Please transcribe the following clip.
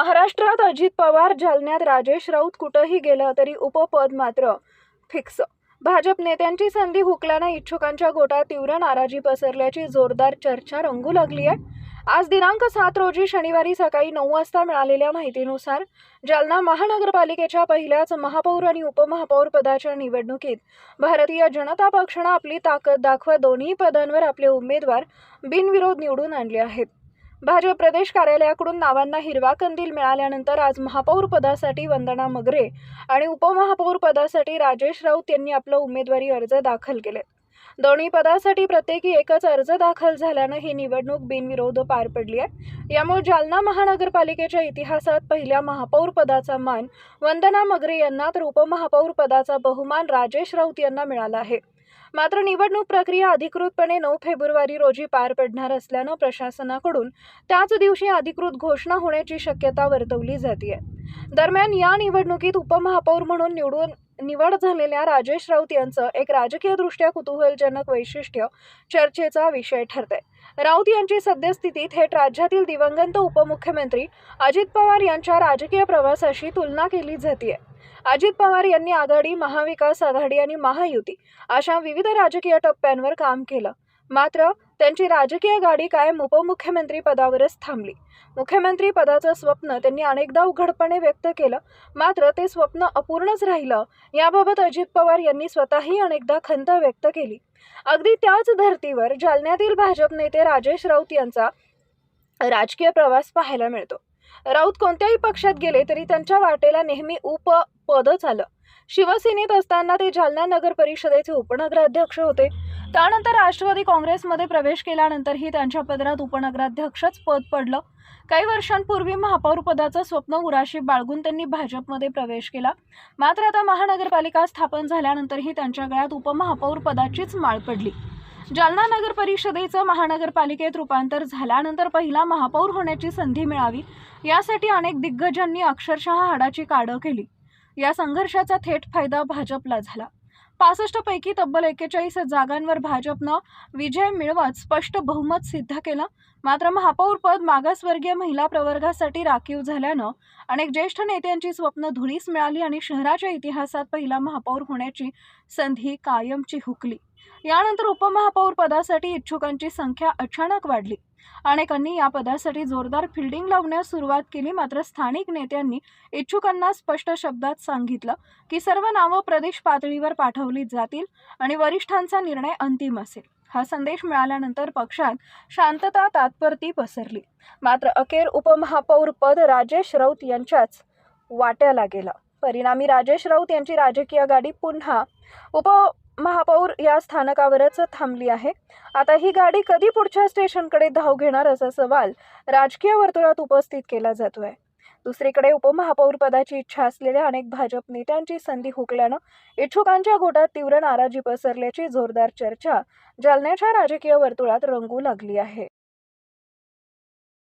महाराष्ट्रात अजित पवार जालन्यात राजेश राऊत कुठंही गेलं तरी उपपद मात्र फिक्स. भाजप नेत्यांची संधी हुकल्यानं इच्छुकांच्या गोटात तीव्र नाराजी पसरल्याची जोरदार चर्चा रंगू लागली आहे. आज दिनांक सात रोजी शनिवारी सकाळी नऊ वाजता मिळालेल्या माहितीनुसार जालना महानगरपालिकेच्या पहिल्याच महापौर आणि उपमहापौर पदाच्या निवडणुकीत भारतीय जनता पक्षानं आपली ताकद दाखवत दोन्ही पदांवर आपले उमेदवार बिनविरोध निवडून आणले आहेत. भाजप प्रदेश कार्यालयाकडून नावांना हिरवा कंदील मिळाल्यानंतर आज महापौर पदासाठी वंदना मगरे आणि उपमहापौर पदासाठी राजेश राऊत यांनी आपलं उमेदवारी अर्ज दाखल केले दोन्ही पदासाठी प्रत्येकी एकच अर्ज दाखल झाल्यानं ही निवडणूक बिनविरोध पार पडली आहे. यामुळे जालना महानगरपालिकेच्या इतिहासात पहिल्या महापौर पदाचा मान वंदना मगरे यांना तर उपमहापौर पदाचा बहुमान राजेश राऊत यांना मिळाला आहे. मात्र निवडणूक प्रक्रिया अधिकृतपणे नऊ फेब्रुवारी रोजी पार पडणार असल्यानं प्रशासनाकडून त्याच दिवशी अधिकृत घोषणा होण्याची शक्यता वर्तवली जाते दरम्यान या निवडणुकीत उपमहापौर म्हणून निवडून निवड झालेल्या राजेश राऊत यांचं एक राजकीयदृष्ट्या कुतूहलजनक वैशिष्ट्य चर्चेचा विषय ठरते राऊत यांची सद्यस्थिती थेट राज्यातील दिवंगत उपमुख्यमंत्री अजित पवार यांच्या राजकीय प्रवासाशी तुलना केली जाते अजित पवार यांनी आघाडी महाविकास आघाडी आणि महायुती अशा विविध राजकीय टप्प्यांवर काम केलं. मात्र त्यांची राजकीय गाडी कायम उपमुख्यमंत्री पदावरच थांबली. मुख्यमंत्री पदाचं स्वप्न त्यांनी अनेकदा उघडपणे व्यक्त केलं. मात्र ते स्वप्न अपूर्णच राहिलं. याबाबत अजित पवार यांनी स्वतःही अनेकदा खंत व्यक्त केली. अगदी त्याच धर्तीवर जालन्यातील भाजप नेते राजेश राऊत यांचा राजकीय प्रवास पाहायला मिळतो. राऊत कोणत्याही पक्षात गेले तरी त्यांच्या वाटेला नेहमी उपपदच आलं शिवसेनेत असताना ते जालना नगर परिषदेचे उपनगराध्यक्ष होते. त्यानंतर राष्ट्रवादी काँग्रेसमध्ये प्रवेश केल्यानंतरही त्यांच्या पदरात उपनगराध्यक्षच पद पडलं. काही वर्षांपूर्वी महापौर पदाचं स्वप्न उराशी बाळगून त्यांनी भाजपमध्ये प्रवेश केला. मात्र आता महानगरपालिका स्थापन झाल्यानंतरही त्यांच्या गळ्यात उपमहापौर पदाचीच माळ पडली. जालना नगर परिषदेचं महानगरपालिकेत रूपांतर झाल्यानंतर पहिला महापौर होण्याची संधी मिळावी यासाठी अनेक दिग्गजांनी अक्षरशः हाडाची काढं केली. या संघर्षाचा थेट फायदा भाजपला झाला. पासष्ट पैकी तब्बल एक्केचाळीस जागांवर भाजपनं विजय मिळवत स्पष्ट बहुमत सिद्ध केलं. मात्र महापौरपद मागासवर्गीय महिला प्रवर्गासाठी राखीव झाल्यानं अनेक ज्येष्ठ नेत्यांची स्वप्न धुळीस मिळाली आणि शहराच्या इतिहासात पहिला महापौर होण्याची संधी कायमची हुकली. यानंतर उपमहापौर पदासाठी इच्छुकांची संख्या अचानक वाढली. अनेकांनी या पदासाठी जोरदार फिल्डिंग लावण्यास सुरुवात केली. मात्र स्थानिक नेत्यांनी इच्छुकांना स्पष्ट शब्दात सांगितलं की सर्व नावं प्रदेश पातळीवर पाठवली जातील आणि वरिष्ठांचा निर्णय अंतिम असेल. हा संदेश मिळाल्यानंतर पक्षात शांतता तात्परती पसरली. मात्र अखेर उपमहापौर पद राजेश राऊत यांच्याच वाट्याला गेलं. परिणामी राजेश राऊत यांची राजकीय गाडी पुन्हा उप महापौर या स्थानकावरच थांबली आहे. आता ही गाडी कधी पुढच्या स्टेशनकडे धाव घेणार असा सवाल राजकीय वर्तुळात उपस्थित केला जातोय. दुसरीकडे उपमहापौर पदाची इच्छा असलेल्या अनेक भाजप नेत्यांची संधी हुकल्यानं इच्छुकांच्या गोटात तीव्र नाराजी पसरल्याची जोरदार चर्चा जालन्याच्या राजकीय वर्तुळात रंगू लागली आहे.